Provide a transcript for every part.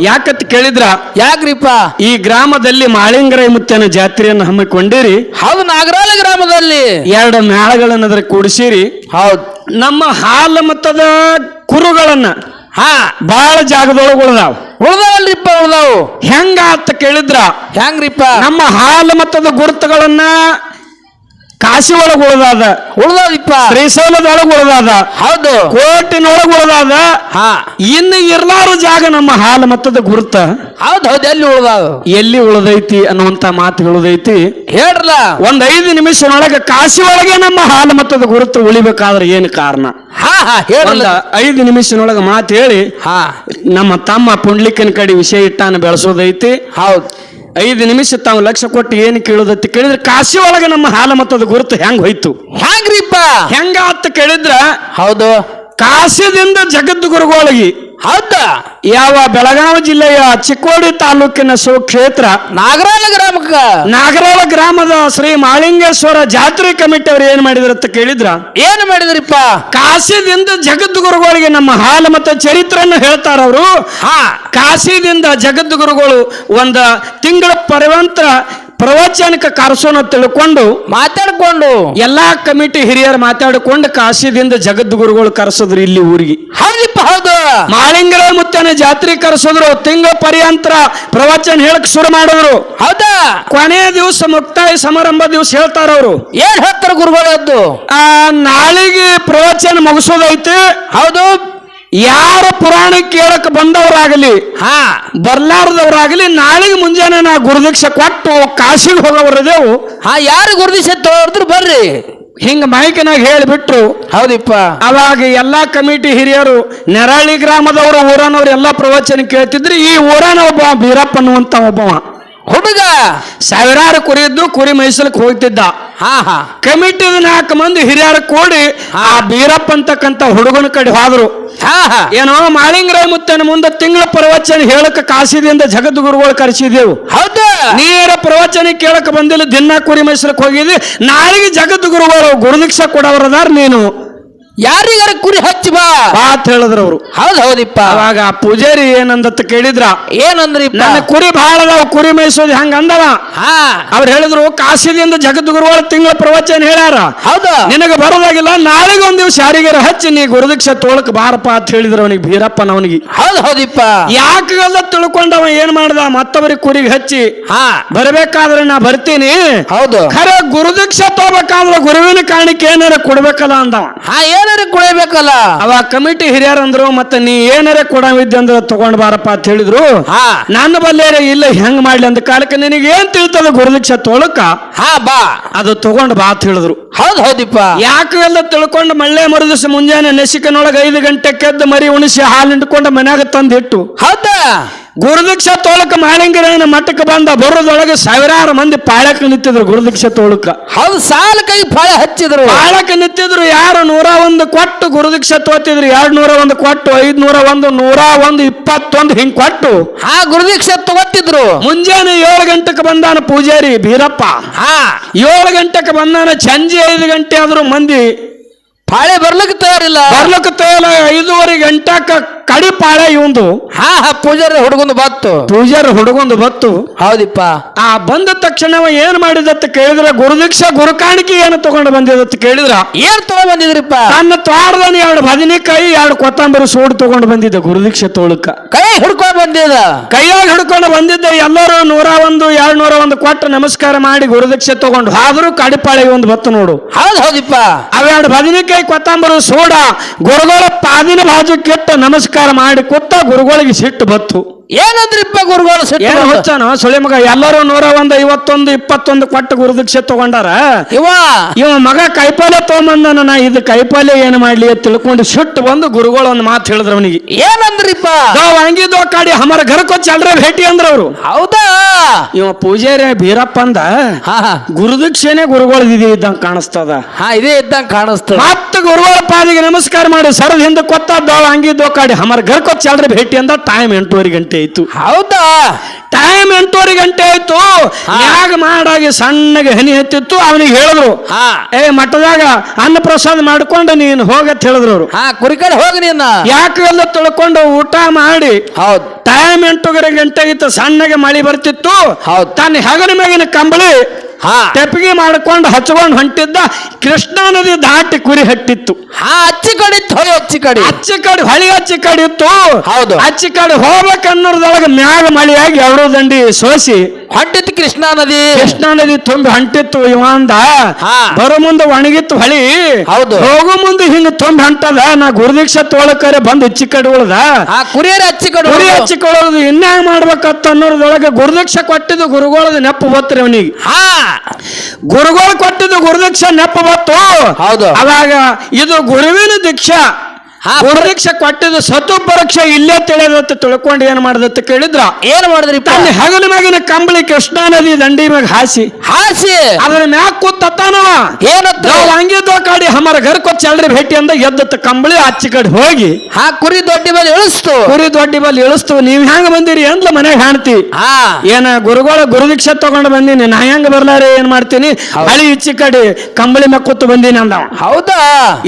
ಯಾಕತ್ ಕೇಳಿದ್ರ? ಯಾಕ್ರಿಪ್ಪ? ಈ ಗ್ರಾಮದಲ್ಲಿ ಮಾಳಿಂಗರಾಯ ಮುತ್ತನ ಜಾತ್ರೆಯನ್ನು ಹಮ್ಮಿಕೊಂಡಿರಿ. ಹೌದು ನಾಗರಾಲ ಗ್ರಾಮದಲ್ಲಿ. ಎರಡು ಮೇಳಗಳನ್ನ ಅದ್ರ ಕೂಡಿಸಿರಿ. ಹೌದ್. ನಮ್ಮ ಹಾಲು ಮತ್ತದ ಕುರುಗಳನ್ನ ಹಾ. ಬಹಳ ಜಾಗದೊಳಗೆ ಉಳ್ದಾವ್. ಉಳ್ದಾವಲ್ರಿಪ್ಪ ಉಳ್ದಾವು. ಹೆಂಗ ಅಂತ ಕೇಳಿದ್ರ? ಹೆಂಗ್ರಿಪ್ಪ? ನಮ್ಮ ಹಾಲು ಮತ್ತದ ಗುರುತುಗಳನ್ನ ಕಾಶಿ ಒಳಗೆ ಉಳ್ದಾದ ಉಳ್ದಾವಿಪ್ಪ ಶ್ರೀಶೈಲದೊಳಗೆ ಉಳ್ದಾದ ಹೌದು. ಕೋಟಿನೊಳಗೆ ಉಳ್ದಾದ ಹಾ. ಇನ್ನು ಇರ್ಲಾರ ಜಾಗ ನಮ್ಮ ಹಾಲು ಮತ್ತದ ಗುರುತ. ಹೌದು ಹೌದು ಎಲ್ಲಿ ಉಳ್ದಾವು? ಎಲ್ಲಿ ಉಳದೈತಿ ಅನ್ನುವಂತ ಮಾತು ಹೇಳುದೈತಿ. ಹೇಳ್ರಲ್ಲ. ಒಂದ್ ಐದು ನಿಮಿಷನೊಳಗೆ ಕಾಶಿ ಒಳಗೆ ನಮ್ಮ ಹಾಲು ಮತ್ತದ ಗುರುತು ಉಳಿಬೇಕಾದ್ರೆ ಏನು ಕಾರಣ? ಹಾ ಹಾ ಐದು ನಿಮಿಷನೊಳಗೆ ಮಾತು ಹೇಳಿ ಹಾ. ನಮ್ಮ ತಮ್ಮ ಪುಂಡ್ಲಿಕ್ಕನ ಕಡೆ ವಿಷಯ ಇಟ್ಟಾನ ಬೆಳೆಸೋದೈತಿ. ಹೌದ್. ಐದು ನಿಮಿಷ ತಾವು ಲಕ್ಷ ಕೊಟ್ಟು ಏನು ಕೇಳೋದೈತಿ ಕೇಳಿದ್ರೆ ಕಾಶಿ ಒಳಗೆ ನಮ್ಮ ಹಾಲು ಮತ್ತದ ಗುರುತು ಹೆಂಗ್ ಹೋಯ್ತು? ಹೆಂಗ್ರಿಪ್ಪ. ಹೆಂಗ ಅಂತ ಕೇಳಿದ್ರ? ಹೌದು. ಕಾಶ್ಯದಿಂದ ಜಗದ್ಗುರುಗಳಿಗೆ ಹೌದ? ಯಾವ ಬೆಳಗಾವಿ ಜಿಲ್ಲೆಯ ಚಿಕ್ಕೋಡಿ ತಾಲೂಕಿನ ಸುಕ್ಷೇತ್ರ ನಾಗರಾಳ ಗ್ರಾಮಕ್ಕ? ನಾಗರಾಳ ಗ್ರಾಮದ ಶ್ರೀ ಮಾಳಿಂಗೇಶ್ವರ ಜಾತ್ರೆ ಕಮಿಟಿ ಅವ್ರು ಏನ್ ಮಾಡಿದ್ರು ಅಂತ ಕೇಳಿದ್ರ? ಏನ್ ಮಾಡಿದ್ರಿಪ್ಪ? ಕಾಶಿದಿಂದ ಜಗದ್ಗುರುಗಳಿಗೆ ನಮ್ಮ ಹಾಲು ಮತ್ತು ಚರಿತ್ರನ್ನು ಹೇಳ್ತಾರ ಅವರು. ಕಾಶಿದಿಂದ ಜಗದ್ಗುರುಗಳು ಒಂದ ತಿಂಗಳ ಪರ್ಯಂತರ ಪ್ರವಚನಕ್ಕೆ ಕರ್ಸೋಣ ತಿಳ್ಕೊಂಡು ಮಾತಾಡ್ಕೊಂಡು. ಎಲ್ಲಾ ಕಮಿಟಿ ಹಿರಿಯರು ಮಾತಾಡ್ಕೊಂಡು ಕಾಶಿದಿಂದ ಜಗದ್ಗುರುಗಳು ಕರೆಸಿದ್ರು ಇಲ್ಲಿ ಊರಿಗೆ. ಹೌದಿಪ್ಪ ಹೌದು. ಮಾಳಿಂಗರ ಮುತ್ತನ ಜಾತ್ರೆ ಕರೆಸಿದ್ರು ತಿಂಗಳ ಪರ್ಯಂತರ ಪ್ರವಚನ ಹೇಳಕ್ ಶುರು ಮಾಡಿದ್ರು. ಹೌದಾ? ಕೊನೆಯ ದಿವಸ ಮುಕ್ತಾಯ ಸಮಾರಂಭ ದಿವಸ ಹೇಳ್ತಾರ ಅವರು. ಏನ್ ಹೇಳ್ತಾರ ಗುರುಗಳದ್ದು? ಆ ನಾಳಿಗೆ ಪ್ರವಚನ ಮುಗಿಸೋದೈತೆ. ಹೌದು. ಯಾರ ಪುರಾಣ ಕೇಳಕ್ ಬಂದವರಾಗಲಿ ಹಾ. ಬರ್ಲಾರದವರಾಗಲಿ ನಾಳೆಗೆ ಮುಂಜಾನೆ ನಾ ಗುರುದೀಕ್ಷೆ ಕೊಟ್ಟು ಕಾಶಿಗೆ ಹೋಗೋವರದೇವು ಹಾ ಯಾರು ಗುರುದೀಕ್ಷೆ ತೋರ್ದ್ರು ಬರ್ರಿ. ಹಿಂಗ ಮೈಕಿನಾಗ ಹೇಳಿಬಿಟ್ರು. ಹೌದಿಪ್ಪ. ಅವಾಗ ಎಲ್ಲಾ ಕಮಿಟಿ ಹಿರಿಯರು ನೆರಳಿ ಗ್ರಾಮದವರು ಊರನವ್ರು ಎಲ್ಲಾ ಪ್ರವಚನ ಕೇಳ್ತಿದ್ರು. ಈ ಊರನ ಒಬ್ಬ ಬೀರಪ್ಪ ಅನ್ನುವಂತ ಒಬ್ಬವ. ಹುಡುಗ ಸಾವಿರಾರು ಕುರಿ ಇದ್ದು ಕುರಿ ಮೈಸೂರಿಗೆ ಹೋಗ್ತಿದ್ದ. ಹಾ ಹಾ. ಕಮಿಟಿದ ನಾಲ್ಕು ಮಂದಿ ಹಿರಿಯರು ಕೂಡಿ ಆ ಬೀರಪ್ಪ ಅಂತಕ್ಕಂತ ಹುಡುಗನ ಕಡೆ ಹೋದ್ರು. ಹಾ ಹಾ. ಏನೋ ಮಾಳಿಂಗರಾಯ ಮುತ್ತನ ಮುಂದೆ ತಿಂಗಳ ಪ್ರವಚನ ಹೇಳಕ್ಕೆ ಕಾಸಿದಿಂದ ಜಗದ್ಗುರುಗಳು ಕರೆಸಿದೆವು. ಹೌದು. ನೀರ ಪ್ರವಚನ ಕೇಳಕ್ ಬಂದಿಲ್ಲ ದಿನ ಕುರಿ ಮೈಸೂರಿಗೆ ಹೋಗಿದ್ವಿ ನಾಳೆಗೆ ಜಗದ್ಗುರುಗಳು ಗುರುದೀಕ್ಷ ಕೊಡವರದಾರ ನೀನು. ಯಾರಿಗಾರ ಕುರಿ ಹಚ್ಚಿ ಬಾ. ಅಂತ ಹೇಳಿದ್ರು ಅವರು. ಹೌದ್ ಹೌದಿಪ್ಪ. ಅವಾಗ ಆ ಪೂಜಾರಿ ಏನಂದತ್ತ ಕೇಳಿದ್ರ? ಏನಂದ್ರಿ ನನ್ನ ಕುರಿ ಬಹಳ ಅದಾವ ಕುರಿ ಮೇಯಿಸೋದು ಹಂಗ ಅಂದವ? ಹಾ. ಅವ್ರು ಹೇಳಿದ್ರು ಕಾಶಿದಿಂದ ಜಗದ್ಗುರುಗಳ ತಿಂಗಳ ಪ್ರವಚನ ಹೇಳ್ಯಾರ. ಹೌದು. ನಿನಗೆ ಬರೋದಾಗಿಲ್ಲ ನಾಳೆಗೆ ಒಂದ್ ದಿವಸ ಯಾರಿಗಾರ ಹಚ್ಚಿ ನೀ ಗುರುದಿಕ್ಷ ತೋಳಕ್ ಬಾರಪ್ಪ ಅಂತ ಹೇಳಿದ್ರು ಅವನಿಗೆ ಬೀರಪ್ಪನ ಅವನಿಗೆ ಹೌದ್ ಹೌದಿಪ್ಪ. ಯಾಕಲ್ಲ ತಿಳ್ಕೊಂಡವ ಏನ್ ಮಾಡ್ದ? ಮತ್ತವರಿಗೆ ಕುರಿಗೆ ಹಚ್ಚಿ. ಹಾ. ಬರಬೇಕಾದ್ರೆ ನಾ ಬರ್ತೀನಿ. ಹೌದು. ಖರೆ ಗುರುದಿಕ್ಷ ತೋಬೇಕಾದ್ರೆ ಗುರುವಿನ ಕಾರಣಕ್ಕೆ ಏನಾರ ಕೊಡ್ಬೇಕಲ್ಲ ಅಂದವ. ಹಾ ಏನಾರ ಕೊಡಬೇಕಲ್ಲ? ಅವ ಕಮಿಟಿ ಹಿರಿಯರ್ ಅಂದ್ರು ಮತ್ತೆ ನೀ ಏನಾರ ಕೊಡವಿದ್ದೆ ಅಂದ್ರೆ ತಗೊಂಡ್ ಬಾರಪ್ಪ ಅಂತ ಹೇಳಿದ್ರು. ಹಾ. ನನ್ನ ಬಲ್ಲೇರ ಇಲ್ಲ ಹೆಂಗ್ ಮಾಡ್ಲಿ ಅಂತ ಕಾಲಕ್ಕೆ ನಿನಗೆ ಏನ್ ತಿಳಿತದ ಗುರುದೀಕ್ಷ ತೊಳಕ? ಹಾ ಬಾ. ಅದು ತಗೊಂಡ್ ಬಾ ಅಂತ ಹೇಳಿದ್ರು. ಹೌದ್ ಹೌದಿಪ್ಪ. ಯಾಕೆ ಎಲ್ಲ ತಿಳ್ಕೊಂಡು ಮಳ್ಳೆ ಮರುದಿವಸ ಮುಂಜಾನೆ ನಸಿಕನೊಳಗ ಐದು ಗಂಟೆ ಕೆದ್ದು ಮರಿ ಉಣಿಸಿ ಹಾಲು ಹಿಂಡ್ಕೊಂಡು ಮನ್ಯಾಗ ತಂದಿಟ್ಟು. ಹೌದಾ? ಗುರುದೀಕ್ಷಾ ತೋಳಕ ಮಾಳಿಂಗರಾಯನ ಮಠಕ್ಕೆ ಬಂದ ಬರೋದೊಳಗೆ ಸಾವಿರಾರು ಮಂದಿ ಪಾಳಕ ನಿಂತಿದ್ರು ಗುರುದೀಕ್ಷ ತೋಳಕ. ಹೌದು ಸಾಲ ಕೈ ಫಳ ಹಚ್ಚಿದ್ರು. ಪಾಳಕ ನಿಂತಿದ್ರು ಯಾರು ನೂರ ಒಂದು ಕೊಟ್ಟು ಗುರುದೀಕ್ಷ ತೋತಿದ್ರು ಎರಡ್ ನೂರ ಒಂದು ಕೊಟ್ಟು ಐದ್ ನೂರ ಒಂದು ನೂರ ಒಂದು ಇಪ್ಪತ್ತೊಂದು ಹಿಂಗ್ ಕೊಟ್ಟು. ಆ ಗುರುದೀಕ್ಷೆ ತಗೋತಿದ್ರು ಮುಂಜಾನೆ ಏಳು ಗಂಟೆಗೆ ಬಂದಾನ ಪೂಜಾರಿ ಬೀರಪ್ಪ. ಹಾ. ಏಳು ಗಂಟೆಗೆ ಬಂದಾನ ಸಂಜೆ ಐದು ಗಂಟೆ ಆದ್ರೂ ಮಂದಿ. ಪಾಳೆ ಬರ್ಲಿಕ್ಕೆ ತಯಾರಿಲ್ಲ. ಬರ್ಲಿಕ್ಕೆ ತಯಾರಿಲ್ಲ ಐದೂವರೆ ಗಂಟೆಕ ಕಡಿ ಪಾಳೆ ಇವಂದು. ಹಾ ಹಾ ಪೂಜಾರ ಹುಡುಗಂದು ಬತ್ತು. ಪೂಜಾರ ಹುಡುಗೊಂದು ಬತ್ತು. ಹೌದಿಪ್ಪ. ಆ ಬಂದ ತಕ್ಷಣ ಅವ ಏನ್ ಮಾಡಿದತ್ತ ಕೇಳಿದ್ರ ಗುರುದೀಕ್ಷ ಗುರುಕಾಣಿಕೆ ಏನು ತಗೊಂಡು ಬಂದಿದತ್ತ ಕೇಳಿದ್ರ? ಏನ್ ತಗೊಂಡ್ ಬಂದಿದ್ರಿಪ್ಪ? ತನ್ನ ತ್ವಾರದನ ಎರಡು ಬದನೆಕಾಯಿ ಎರಡು ಕೊತ್ತಂಬರಿ ಸೋಡು ತಗೊಂಡು ಬಂದಿದ್ದ ಗುರುದೀಕ್ಷಾ ತೋಳಕ ಕೈ ಹಿಡ್ಕೊಂಡ್ ಬಂದಿದ? ಕೈಯಾಗ ಹಿಡ್ಕೊಂಡು ಬಂದಿದ್ದ ಎಲ್ಲರೂ ನೂರ ಒಂದು ಎರಡ್ ನೂರ ಒಂದು ಕೊಟ್ಟು ನಮಸ್ಕಾರ ಮಾಡಿ ಗುರುದೀಕ್ಷೆ ತಗೊಂಡು. ಆದ್ರೂ ಕಡಿಪಾಳೆ ಒಂದು ಬತ್ತು ನೋಡು. ಹೌದ್ ಹೌದಿಪ್ಪ. ಅವೆರಡು ಬದನೆಕಾಯಿ ಕೊತ್ತಂಬರಿ ಸೋಡ ಗುರುಗಳ ಪಾದಿನ ಬಾಜು ಕೆಟ್ಟ ನಮಸ್ಕಾರ ಮಾಡಿ ಕೊತ್ತ ಗುರುಗಳಿಗೆ ಸಿಟ್ಟು ಬತ್ತು. ಏನಂದ್ರಿಪ್ಪ ಗುರುಗಳು ಏನ್? ಹುಚ್ಚಾನ? ಸುಳಿ ಮಗ ಎಲ್ಲರೂ ನೂರ ಒಂದು ಐವತ್ತೊಂದು ಇಪ್ಪತ್ತೊಂದು ಕೊಟ್ಟು ಗುರುದೀಕ್ಷೆ ತಗೊಂಡಾರ? ಇವ? ಇವ ಮಗ ಕೈಪಾಲೆ ತಗೊಂಬಂದನ ನಾ ಇದು ಕೈಪಾಲೆ ಏನು ಮಾಡ್ಲಿ ತಿಳ್ಕೊಂಡು ಸಿಟ್ಟು ಬಂದು ಗುರುಗಳು ಒಂದು ಮಾತು ಹೇಳಿದ್ರು ಅವನಿಗೆ. ಏನಂದ್ರಿಪ್ಪ ಹಂಗಿದ್ದೋ ಕಾಡಿ ಹಮರ ಘರಕ್ಕೆ ಚಲ್ರೆ ಭೇಟಿ ಅಂದ್ರ ಅವರು. ಹೌದಾ? ಇವ ಪೂಜಾರಿ ಬೀರಪ್ಪ ಅಂದ ಗುರುದೀಕ್ಷೆನೆ ಗುರುಗಳು ಇದೆ ಇದ್ದಂಗ ಕಾಣಿಸ್ತದ. ಹಾ ಇದೇ ಇದ್ದಂಗ ಕಾಣಿಸ್ತದ. ಮತ್ತೆ ಗುರುಗಳ ಪಾದಿಗೆ ನಮಸ್ಕಾರ ಮಾಡಿ ಸರದ ಹಿಂದೆ ಕೊತ್ತದ್ದವಳ ಹಂಗಿದ್ದೋ ಕಾಡಿ ಹಮಾರ ಘರ್ಕ್ ಚಾಲ್ರಿ ಭೇಟಿ ಅಂದ ಟೈಮ್ ಎಂಟೂವರೆ ಗಂಟೆ ಆಯ್ತು. ಹೌದಾ? ಟೈಮ್ ಎಂಟೂವರೆ ಗಂಟೆ ಆಯ್ತು. ಯಾಗ ಮಾಡಾಗಿ ಸಣ್ಣಗೆ ಹನಿ ಹತ್ತಿತ್ತು ಅವನಿಗೆ ಹೇಳಿದ್ರು. ಏ ಮಠದಾಗ ಅನ್ನ ಪ್ರಸಾದ ಮಾಡ್ಕೊಂಡು ನೀನು ಹೋಗತ್ ಹೇಳಿದ್ರು ಅವರು. ಹಾ ಕುರಿಕಡೆ ಹೋಗಿ ನೀನು. ಯಾಕೆಲ್ಲ ತಿಳ್ಕೊಂಡು ಊಟ ಮಾಡಿ? ಹೌದು. ಟೈಮ್ ಎಂಟೂವರೆ ಗಂಟೆ ಆಗಿತ್ತು ಸಣ್ಣಗೆ ಮಳಿ ಬರ್ತಿತ್ತು. ಹೌದು. ತನ್ನ ಹೆಗನ ಮೇಗಿನ ಕಂಬಳಿ ತೆಪ್ಪಿಗೆ ಮಾಡ್ಕೊಂಡು ಹಚ್ಕೊಂಡು ಹೊಂಟಿದ್ದ ಕೃಷ್ಣಾ ನದಿ ದಾಟಿ ಕುರಿ ಹಟ್ಟಿತ್ತು. ಆ ಅಚ್ಚಿ ಕಡೆ ಹೋಗಿ ಅಚ್ಚಿ ಕಡೆ. ಅಚ್ಚಿ ಕಡೆ ಹೊಳಿ ಅಚ್ಚಿ ಕಡೆ ಇತ್ತು. ಹೌದು. ಅಚ್ಚಿ ಕಡೆ ಹೋಗ್ಬೇಕನ್ನೋದ್ರೊಳಗೆ ಮ್ಯಾಗ ಮಳೆಯಾಗಿ ಎರಡು ದಂಡಿ ಸೋಸಿ ಹೊಂಟಿತ್ತು ಕೃಷ್ಣಾ ನದಿ. ಕೃಷ್ಣಾ ನದಿ ತುಂಬಿ ಹೊಂಟಿತ್ತು ಇವಂದ. ಬರೋ ಮುಂದೆ ಒಣಗಿತ್ತು ಹೊಳಿ. ಹೌದು. ಹೋಗೋ ಮುಂದೆ ಹಿಂಗ ತುಂಬಿ ಹೊಂಟದ. ನಾ ಗುರುದೀಕ್ಷ ತೊಳಕರೆ ಬಂದು ಇಚ್ಚಿ ಕಡೆ ಉಳ್ದ. ಕುರಿಯರ ಅಚ್ಚಿ ಕಡೆ ಕುರಿ ಹಚ್ಚಿ ಹಚ್ಚಿಕೊಳ್ಳೋದು ಇನ್ಯಾಗ ಮಾಡ್ಬೇಕತ್ತ ಅನ್ನೋದ್ರೊಳಗೆ ಗುರುದೀಕ್ಷ ಕೊಟ್ಟಿದ್ದು ಗುರುಗಳದ ನೆಪ್ಪು ಬತ್ರಿ ಅವನಿಗೆ. ಹಾ. ಗುರುಗಳು ಕೊಟ್ಟಿದ್ದು ಗುರುದೀಕ್ಷ ನೆಪ್ಪ ಬತ್ತು ಹೌದು. ಅವಾಗ ಇದು ಗುರುವಿನ ದೀಕ್ಷಾ ಹಾ, ಗುರುದೀಕ್ಷ ಕೊಟ್ಟಿದ್ದು ಸತು ಪರೀಕ್ಷೆ ಇಲ್ಲೇ ತಿಳಿಯದಂತ ತಿಳ್ಕೊಂಡು ಏನ್ ಮಾಡದತ್ತ ಕೇಳಿದ್ರ? ಏನ್ ಮಾಡಿದ್ರಿ ಅಲ್ಲಿ ಹಗಲ ಮ್ಯಾಗಿನ ಕಂಬಳಿ ಕೃಷ್ಣಾ ನದಿ ದಂಡಿ ಮ್ಯಾಗ ಹಾಸಿ. ಹಾಸಿ? ಅದ್ರ ಮ್ಯಾಗ ಕೂತತ್ತಾನವ ಏನತ್ತ? ಹಂಗಿದ್ದೋ ಕಾಡಿ ಘರ್ ಘರ್ಕೊ ಚಲ್ರಿ ಭೇಟಿ ಅಂದ ಎದ್ದತ್ತ ಕಂಬಳಿ ಆಚೆ ಕಡೆ ಹೋಗಿ. ಹಾ ಕುರಿ ದೊಡ್ಡಿ ಮೇಲೆ ಇಳಿಸ್ತು. ಕುರಿ ದೊಡ್ಡಿ ಬಲ್ಲಿ ಇಳಿಸ್ತು. ನೀವ್ ಹೆಂಗ ಬಂದಿರಿ? ಅಂದ್ಲ ಮನೆಗೆ ಹಾಣ್ತಿ ಹಾ. ಏನ ಗುರುಗಳ ಗುರುದೀಕ್ಷೆ ತಗೊಂಡ್ ಬಂದೀನಿ. ನಾ ಹೆಂಗ ಬರ್ಲಾರೆ ಏನ್ ಮಾಡ್ತೀನಿ? ಹಳಿ ಇಚ್ಚಿ ಕಡೆ ಕಂಬಳಿ ಮ್ಯಾಗ ಕೂತು ಬಂದೀನಿ ಅಂದ ಹೌದಾ?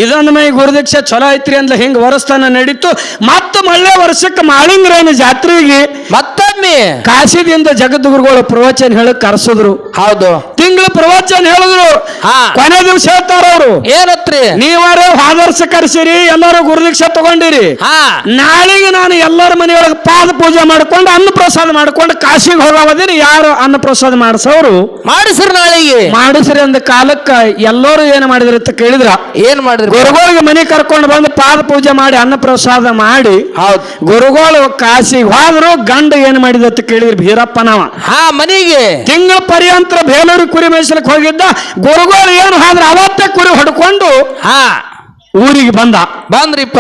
ಇದೊಂದು ಮೈ ಗುರುದೀಕ್ಷೆ ಚಲೋ ಐತ್ರಿ ಅಂದ್ಲ ಹಿಂಗ ವರಸ್ತಾನ ನಡೀತು. ಮತ್ತ ಮಳೆ ವರ್ಷಕ್ಕೆ ಮಾಳಿಂಗ್ರೇನ ಜಾತ್ರೆಗೆ ಮತ್ತೊಮ್ಮೆ ಕಾಶಿದಿಂದ ಜಗದ್ಗುರುಗಳು ಪ್ರವಚನ ಹೇಳಕ್ ಕರ್ಸಿದ್ರು. ಹೌದು. ತಿಂಗಳ ಪ್ರವಚನ ಹೇಳಿದ್ರು. ಹಾ. ಕೊನೆ ದಿವಸ ಹೇಳ್ತಾರ ಅವರು. ಏನತ್ರಿ? ನೀವಾರ ಆದರ್ಶ ಕರ್ಸಿರಿ ಎಲ್ಲರೂ ಗುರುದೀಕ್ಷೆ ತಗೊಂಡಿರಿ. ಹಾ. ನಾಳೆಗೆ ನಾನು ಎಲ್ಲರ ಮನೆಯೊಳಗೆ ಪಾದ ಪೂಜೆ ಮಾಡ್ಕೊಂಡು ಅನ್ನ ಪ್ರಸಾದ ಮಾಡ್ಕೊಂಡು ಕಾಶಿಗೆ ಹೋಗೋದಿನ ಯಾರು ಅನ್ನ ಪ್ರಸಾದ ಮಾಡಿಸೋರು? ಮಾಡಿಸ್ರಿ ನಾಳೆಗೆ. ಮಾಡಿಸ್ರಿ ಅಂದ ಕಾಲಕ್ಕ ಎಲ್ಲರೂ ಏನು ಮಾಡಿದ್ರಿ ಅಂತ ಕೇಳಿದ್ರ. ಏನ್ ಮಾಡಿದ್ರಿ? ಗುರುಗಳಿಗೆ ಮನೆ ಕರ್ಕೊಂಡು ಬಂದು ಪಾದ ಪೂಜೆ ಮಾಡಿ ಅನ್ನ ಪ್ರಸಾದ ಮಾಡಿ. ಹೌದ್. ಗುರುಗಳು ಕಾಶಿಗೆ ಹೋದ್ರು ಗಂಡ ಏನ್ ಮಾಡಿದ ಅಂತ ಕೇಳಿದ್ರಿ ಭೀರಪ್ಪನವ. ಹಾ ಮನೆಗೆ. ತಿಂಗಳ ಪರ್ಯಂತರ ಬೇಲೂರು ಕುರಿ ಮೇಯಿಸ್ಲಿಕ್ಕೆ ಹೋಗಿದ್ದ ಗುರುಗಳು ಏನು ಆದ್ರೆ ಅವತ್ತೇ ಕುರಿ ಹೊಡ್ಕೊಂಡು ಹಾ. ಊರಿಗೆ ಬಂದ. ಬಂದ್ರಿಪ್ಪ.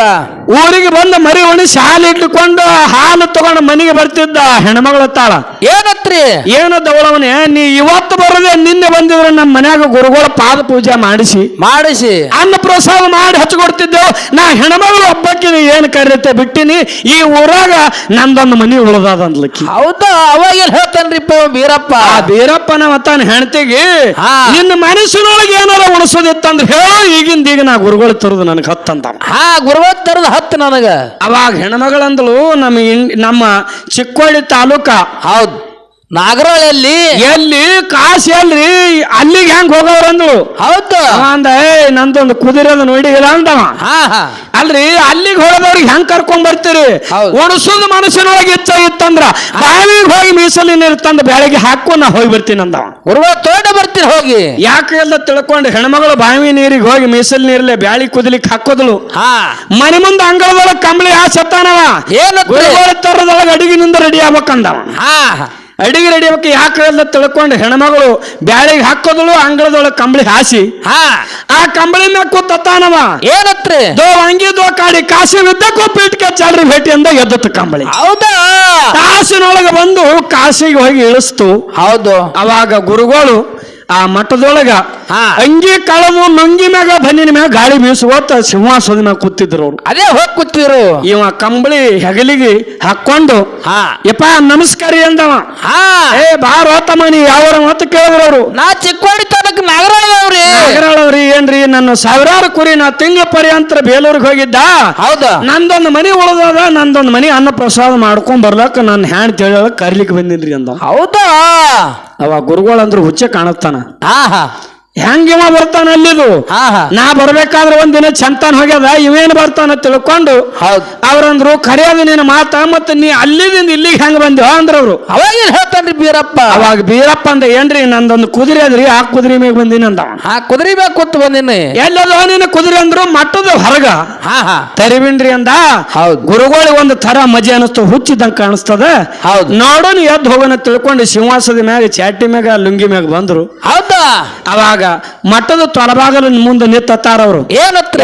ಊರಿಗೆ ಬಂದ ಮರಿ ಉಣಿಸಿ ಶಾಲೆ ಇಟ್ಕೊಂಡು ಹಾಲು ತಗೊಂಡು ಮನೆಗೆ ಬರ್ತಿದ್ದ ಹೆಣ್ಮಗಳ ತಾಳ. ಏನತ್ರಿ? ಏನು ದವಳವನೇ ನೀ ಇವತ್ತು ಬರದೆ ನಿನ್ನೆ ಬಂದಿದ್ರೆ ನಮ್ಮ ಮನ್ಯಾಗ ಗುರುಗಳ ಪಾದ ಪೂಜೆ ಮಾಡಿಸಿ. ಮಾಡಿಸಿ. ಅನ್ನ ಪ್ರಸಾದ ಮಾಡಿ ಹಚ್ಕೊಡ್ತಿದ್ದೆವು. ನಾ ಹೆಣ್ಮಗಳು ನೀ ಏನು ಕರೀತೆ ಬಿಟ್ಟಿನಿ ಈ ಊರಾಗ ನಂದೊಂದು ಮನಿ ಉಳ್ದದ ಅಂದ್ಲಕ್ಕಿ ಹೌದಾ? ಅವಾಗ ಹೇಳ್ತಾನ್ರಿಪ್ಪ ಬೀರಪ್ಪ? ಆ ಬೀರಪ್ಪನ ಮತ್ತಾನ ಹೆಣ್ತಿಗೆ. ನಿನ್ನ ಮನಸ್ಸಿನೊಳಗೆ ಏನಾರ ಉಳಿಸೋದಿತ್ತಂದ್ರೆ ಹೇಳು ಈಗಿಂದ ಈಗ ನಾ ಗುರುಗಳು ತರುದು ನನಗೆ ಹತ್ತಂತ ಹಾ ಗುರುಗಳು ತರದ ಹತ್ತು ನನಗ. ಅವಾಗ ಹೆಣ್ಮಗಳಂದಳು ನಮ್ಮ ನಮ್ಮ ಚಿಕ್ಕೋಳ್ಳಿ ತಾಲೂಕ. ಹೌದ್. ನಾಗರಹಳ್ಳಿಯಲ್ಲಿ ಎಲ್ಲಿ ಕಾಸು ಎಲ್ರಿ ಅಲ್ಲಿಗೆ ಹೆಂಗ್ ಹೋಗವ್ರಂದಳು ಹೌದು. ಅಂದ ಏ ನಂದೊಂದು ಕುದುರೆದ ನೋಡಿಲ್ಲ ಅಂತವ ಅಲ್ರಿ ಅಲ್ಲಿಗೆ ಹೋಗೋದವ್ರಿಗೆ ಹೆಂಗ್ ಕರ್ಕೊಂಡ್ ಬರ್ತೀರಿ? ಒಣಸುದ ಮನಸ್ಸಿನೊಳಗೆ ಇಚ್ಛೆ ಇತ್ತಂದ್ರ ಬಾವಿಗೆ ಹೋಗಿ ಮೀಸಲಿ ನೀರು ತಂದು ಬೆಳಗ್ಗೆ ಹಾಕು ನಾ ಹೋಗಿ ಬರ್ತೀನಿ ಅಂದವ. ಗುರುವತ್ ತೋಟ ಬರ್ತೀನಿ ಹೋಗಿ. ಯಾಕೆ ಎಲ್ಲ ತಿಳ್ಕೊಂಡು ಹೆಣ್ಮಗಳು ಬಾವಿ ನೀರಿಗೆ ಹೋಗಿ ಮೀಸಲ್ ನೀರ್ಲೆ ಬ್ಯಾಳಿ ಕುದಲಿಕ್ಕೆ ಹಾಕೋದಳು ಮನೆ ಮುಂದೆ ಅಂಗಳದೊಳಗೆ ಕಂಬಳಿ ಆ ಸತ್ತಾನವ ಏನು ತರದೊಳಗೆ ಅಡಿಗಿನಿಂದ ರೆಡಿ ಆಗ್ಬೇಕಂದವ. ಹಾ. ಅಡಿಗೆ ರೆಡಿ ಹಾಕಿ ಯಾಕೆ ಎಲ್ಲ ತಿಳ್ಕೊಂಡು ಹೆಣ್ಮಗಳು ಬ್ಯಾಳಿಗೆ ಹಾಕೋದಳು ಅಂಗಳದೊಳಗೆ ಕಂಬಳಿ ಹಾಸಿ. ಹಾ. ಆ ಕಂಬಳಿ ಮ್ಯಾಗ ಕೂತಾನವ ಏನತ್ರಿ? ದೋ ಅಂಗಿ ದೋ ಕಾಡಿ ಕಾಸಿ ವಿದ್ದಕ್ಕೂ ಪೀಠಕ್ಕೆ ಚಾಲ್ರಿ ಭೇಟಿ ಅಂದ ಎದ್ದತ್ತು ಕಂಬಳಿ. ಹೌದಾ? ಕಾಸಿನೊಳಗೆ ಬಂದು ಕಾಸಿಗೆ ಹೋಗಿ ಇಳಿಸ್ತು. ಹೌದು. ಅವಾಗ ಗುರುಗಳು ಆ ಮಠದೊಳಗ. ಅಂಗಿ ಕಳವು ನಂಗಿ ಮ್ಯಾಗ ಬನ್ನಿನ ಮ್ಯಾಗ ಗಾಳಿ ಬೀಸುವತ್ತ ಸಿಂಹಾಸದ ಮ್ಯಾಗ ಕೂತಿದ್ರು ಅವ್ರು. ಅದೇ ಹೋಗಿ ಕೂತಿದ್ರು. ಇವ ಕಂಬಳಿ ಹೆಗಲಿಗೆ ಹಾಕೊಂಡು ಹಾ. ಯಪ್ಪ ನಮಸ್ಕಾರ ಅಂದವ. ಹಾ. ಏ ಬಾರ ಹೋತಮ್ಮ ನೀ ಯಾವ ಮಾತು ಕೇಳಿದ್ರು ಅವರು? ನಾ ಚಿಕ್ಕೋಡಿ ನಾಗರಾಳವ್ರಿ ಏನ್ರಿ ನನ್ನ ಸಾವಿರಾರು ಕುರಿ ನಾ ತಿಂಗಳ ಪರ್ಯಂತರ ಬೇಲೂರಿಗೆ ಹೋಗಿದ್ದ? ಹೌದಾ? ನಂದೊಂದು ಮನಿ ಉಳ್ದದ ನಂದೊಂದು ಮನಿ ಅನ್ನ ಪ್ರಸಾದ ಮಾಡ್ಕೊಂಡ್ ಬರ್ಲಕ್ಕ ನನ್ನ ಹ್ಯಾಂಡ್ ತಿಳಿಯಲ್ಲ ಕರ್ಲಿಕ್ಕೆ ಬಂದಿನ್ರಿ ಅಂದ ಹೌದಾ? ಅವ ಗುರುಗಳಂದ್ರು ಹುಚ್ಚೆ ಕಾಣತ್ತಾನ. ಆಹಾ. ಹಾ ಹೆಂಗಿವ ಬರ್ತಾನ ಅಲ್ಲಿದು? ಹಾ ಹಾ. ನಾ ಬರ್ಬೇಕಾದ್ರೆ ಒಂದಿನ ಚಂತಾನ್ ಹೋಗ್ಯದ ಇವೇನ್ ಬರ್ತಾನ ತಿಳ್ಕೊಂಡು ಹೌದ್. ಅವ್ರಂದ್ರು ಕರೆಯೋದು ನಿನ್ನ ಮಾತ ಮತ್ತೆ ನೀ ಅಲ್ಲಿದಿಂದ ಇಲ್ಲಿಗೆ ಹೆಂಗ್ ಬಂದ್ಯೋ? ಅಂದ್ರವ್ರು. ಅವಾಗ ಏನ್ ಹೇಳ್ತಾನ್ರಿ ಬೀರಪ್ಪ? ಅವಾಗ ಬೀರಪ್ಪ ಅಂದ ಏನ್ರಿ ನಂದೊಂದು ಕುದುರೆ ಅದ್ರಿ ಆ ಕುದುರೆ ಮೇಲೆ ಬಂದಿನ ಅಂದ ಆ ಕುದುರೆ ಮ್ಯಾಗ ಕೂತ್ ಬಂದಿನಿ. ಎಲ್ಲದೋ ನಿನ್ನ ಕುದುರೆ ಅಂದ್ರು ಮಟ್ಟದ ಹೊರಗ. ಹಾ ಹಾ. ತರಿವಿನ್ರಿ ಅಂದ ಹೌದು. ಗುರುಗಳಿಗೆ ಒಂದು ತರ ಮಜೆ ಅನಿಸ್ತು ಹುಚ್ಚಿದಂಗ ಕಾಣಿಸ್ತದ. ಹೌದ್. ನೋಡೋಣ ಎದ್ದು ಹೋಗೋಣ ತಿಳ್ಕೊಂಡು ಸಿಂಹಾಸದ ಮ್ಯಾಗ ಚಾಟಿ ಮ್ಯಾಗ ಲುಂಗಿ ಮ್ಯಾಗ ಬಂದ್ರು. ಹೌದಾ? ಅವಾಗ ಮಠದ ತೊಳಭಾಗಲ ಮುಂದೆ ನಿತ್ತಾರ ಅವರು. ಏನತ್ರ?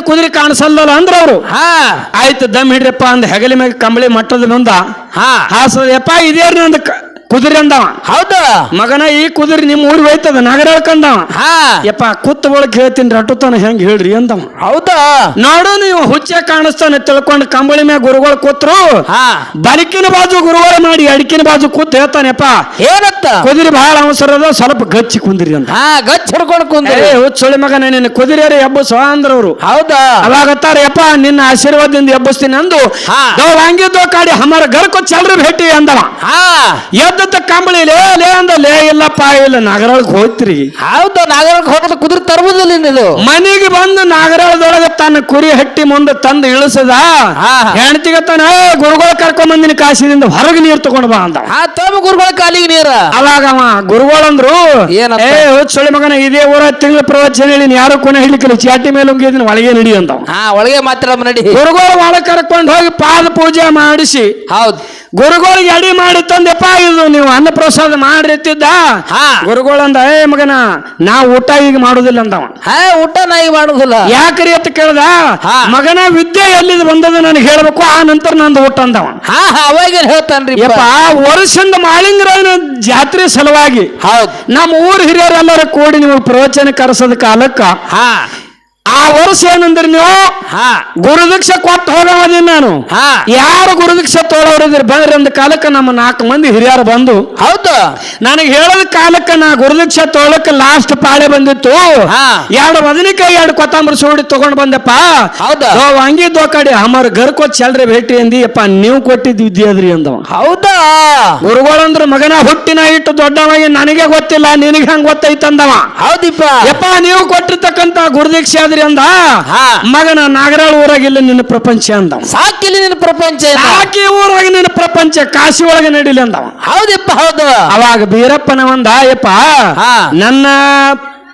ಕುದುರೆ ಕಾಣಿಸಲ್ಲ ಅಂದ್ರ ಅವರು. ಹಾ. ಆಯ್ತು ದಮ್ ಹಿಡ್ರಪ್ಪ ಅಂದ ಹೆಗಲಿ ಮ್ಯಾಗ ಕಂಬಳಿ ಮಟ್ಟದ ಮುಂದ. ಹಾ. ಹಾಸದಪ್ಪ ಇದೇ ನಂದು ಕ- ಕುದುರೆ ಅಂದವ. ಹೌದ. ಮಗನ ಈ ಕುದುರೆ ನಿಮ್ಮ ಊರಿಗೆ ಹೋಯ್ತದ ನಗರ ಹೇಳ್ಕಂದವ ಹಾ. ಯಪ್ಪ ಕುತ್ತ ಒಳಗೆ ಹೇಳ್ತೀನಿ ರಟ್ಟುತಾನ ಹೆಂಗ್ ಹೇಳ್ರಿ ಅಂದವ. ಹೌದಾ. ನೋಡು ನೀವು ಹುಚ್ಚ ಕಾಣಿಸ್ತಾನೆ ತಿಳ್ಕೊಂಡು ಕಂಬಳಿ ಮ್ಯಾಗ ಗುರುಗಳು ಕೂತ್ರು. ಹಾ. ಬಲಿಕಿನ ಬಾಜು ಗುರುಗಳು ಮಾಡಿ ಅಡಿಕಿನ ಬಾಜು ಕೂತ್ ಹೇಳ್ತಾನೆಪ್ಪ ಏನತ್ತ? ಕುದುರೆ ಬಹಳ ಅವಸರ ಅದ ಸ್ವಲ್ಪ ಗಚ್ಚಿ ಕುಂದ್ರಿ ಅಂತ. ಹಾ ಗಚ್ಚ ಹಿಡ್ಕೊಂಡು ಕುಂದ್ರಿ. ಏ ಹುಚ್ಚೊಳಿ ಮಗನ ನಿನ್ನ ಕುದುರೆಯರು ಎಬ್ಬಸ ಅಂದ್ರವ್ರು ಹೌದಾ. ಅವಾಗತ್ತಾರ ಯಪ್ಪ ನಿನ್ನ ಆಶೀರ್ವಾದದಿಂದ ಎಬ್ಬಸ್ತೀನಿ ಅಂದು. ಹಾ. ಹಂಗಿದ್ದೋ ಕಾಡಿ ಹಮಾರ ಗರ್ಕೊ ಚಲ್ರಿ ಭೇಟಿ ಅಂದವ. ಹಾ. ಎದ್ದತ್ತ ಕಂಬಳಿ ಲೇ ಲೇ ಅಂದ ಲೇ ಇಲ್ಲಪ್ಪ ಇಲ್ಲ ನಾಗರಾಳಕ್ಕೆ ಹೋಯ್ತ್ರಿ. ಹೌದು ನಾಗರಾಳಕ್ಕೆ ಹೋದ್ರೆ ಕುದುರೆ ತರ್ಬೋದಿಲ್ಲ ನೀನು ಮನೆಗೆ ಬಂದು ನಾಗರಾಳದೊಳಗೆ ತನ್ನ ಕುರಿ ಹಟ್ಟಿ ಮುಂದೆ ತಂದು ಇಳಿಸದ. ಆ ಹೆಣ್ತಿಗೆ ತಾನ ಗುರುಗಳ ಕರ್ಕೊಂಡ್ ಬಂದಿನ ಕಾಸಿನಿಂದ ಹೊರಗೆ ನೀರು ತಗೊಂಡ್ ಬಾ ಅಂದ. ಆ ತಮ್ಮ ಗುರುಗಳ ಕಾಲಿಗೆ ನೀರ. ಅವಾಗ ಅವ ಗುರುಗಳಂದ್ರು? ಏ ಸೊಳ್ಳೆ ಮಗನ ಇದೇ ಊರ ತಿಂಗಳ ಪ್ರವಚನ ಹೇಳಿ ಯಾರು ಕೊನೆ ಹೇಳಿಕ್ಕಿಲ್ಲ ಚಾಟಿ ಮೇಲೆ ಇದನ್ನ ಒಳಗೆ ನಡಿ ಅಂತ ಒಳಗೆ ಮಾತ್ರ ನಡಿ. ಗುರುಗಳು ಒಳಗೆ ಕರ್ಕೊಂಡು ಹೋಗಿ ಪಾದ ಪೂಜೆ ಮಾಡಿಸಿ ಹೌದ್. ಗುರುಗಳಿಗೆ ಅಡಿ ಮಾಡಿ ತಂದೆಪ್ಪ ಇದು ನೀವು ಅನ್ನ ಪ್ರಸಾದ ಮಾಡಿರ್ತಿದ್ದ. ಗುರುಗಳಂದ ಏ ಮಗನ ನಾ ಊಟ ಈಗ ಮಾಡುದಿಲ್ಲ ಅಂದವ. ಊಟ ಊಟ ಈಗ ಮಾಡುದಿಲ್ಲ. ಯಾಕ್ರಿ ಅಂತ ಕೇಳ್ದ. ಮಗನ ವಿದ್ಯೆ ಎಲ್ಲಿದ್ ಬಂದದ ನನಗೆ ಹೇಳ್ಬೇಕು ಆ ನಂತರ ನಂದು ಊಟ ಅಂದವ. ಅವಾಗ ಹೇಳ್ತಾನ್ರಿ ಯಪ್ಪ ವರ್ಷದಿಂದ ಮಾಳಿಂಗರಾಯನ ಜಾತ್ರೆ ಸಲುವಾಗಿ ಹೌದು. ನಮ್ಮ ಊರ್ ಹಿರಿಯರೆಲ್ಲರೂ ಕೂಡಿ ನೀವು ಪ್ರವಚನ ಕರೆಸದ ಕಾಲಕ್ಕ ಆ ವರ್ಷ ಏನಂದ್ರಿ ನೀವು? ಹಾ. ಗುರುದೀಕ್ಷೆ ಕೊಟ್ಟು ಹೋಗವದೀನಿ ನಾನು. ಹಾ. ಯಾರು ಗುರುದೀಕ್ಷೆ ತೋಳವ್ರಿದ್ರಿ ಬಂದ್ರಿ ಅಂದ ಕಾಲಕ್ಕೆ ನಮ್ಮ ನಾಲ್ಕು ಮಂದಿ ಹಿರಿಯರು ಬಂದು. ಹೌದು. ನನಗೆ ಹೇಳದ ಕಾಲಕ್ಕೆ ನಾ ಗುರುದೀಕ್ಷೆ ತೋಳಕ್ಕೆ ಲಾಸ್ಟ್ ಪಾಳೆ ಬಂದಿತ್ತು. ಎರಡು ಬದನಿಕಾಯಿ ಎರಡು ಕೊತ್ತಂಬರಿ ಸೋಡಿ ತಗೊಂಡ್ ಬಂದಪ್ಪ. ಹೌದು. ಹಂಗಿ ಕಡೆ ಅಮರ್ ಗರ್ಕೋತ್ ಚಲ್ರಿ ಭೇಟಿ ಅಂದಿ ಅಪ್ಪ ನೀವು ಕೊಟ್ಟಿದ್ದು ವಿದ್ಯೆ ಅದ್ರಿ ಅಂದವ. ಹೌದಾ? ಗುರುಗಳಂದ್ರ ಮಗನ ಹುಟ್ಟಿನ ಇಟ್ಟು ದೊಡ್ಡವಾಗಿ ನನಗೆ ಗೊತ್ತಿಲ್ಲ ನಿನಗೆ ಹಂಗ ಗೊತ್ತೈತಂದವ. ಹೌದಿಪ್ಪ. ಯಪ್ಪ ನೀವು ಕೊಟ್ಟಿರ್ತಕ್ಕಂತ ಗುರುದೀಕ್ಷೆ ಆದ್ರಿ ಅಂದ ಹಾ. ಮಗನ ನಾಗರಾಳ ಊರಾಗಿಲ್ಲ ನಿನ್ನ ಪ್ರಪಂಚ ಅಂದ ಸಾಕಿಲಿ ನಿನ್ನ ಪ್ರಪಂಚ. ಸಾಕಿ ಊರಾಗ ನಿನ್ನ ಪ್ರಪಂಚ ಕಾಶಿ ಒಳಗ ನಡಿಲಿ ಅಂದವ ಹೌದಪ್ಪ ಹೌದು ಅವಾಗ ಬೀರಪ್ಪನ ಒಂದ ಅಯ್ಯಪ್ಪ ಹಾ. ನನ್ನ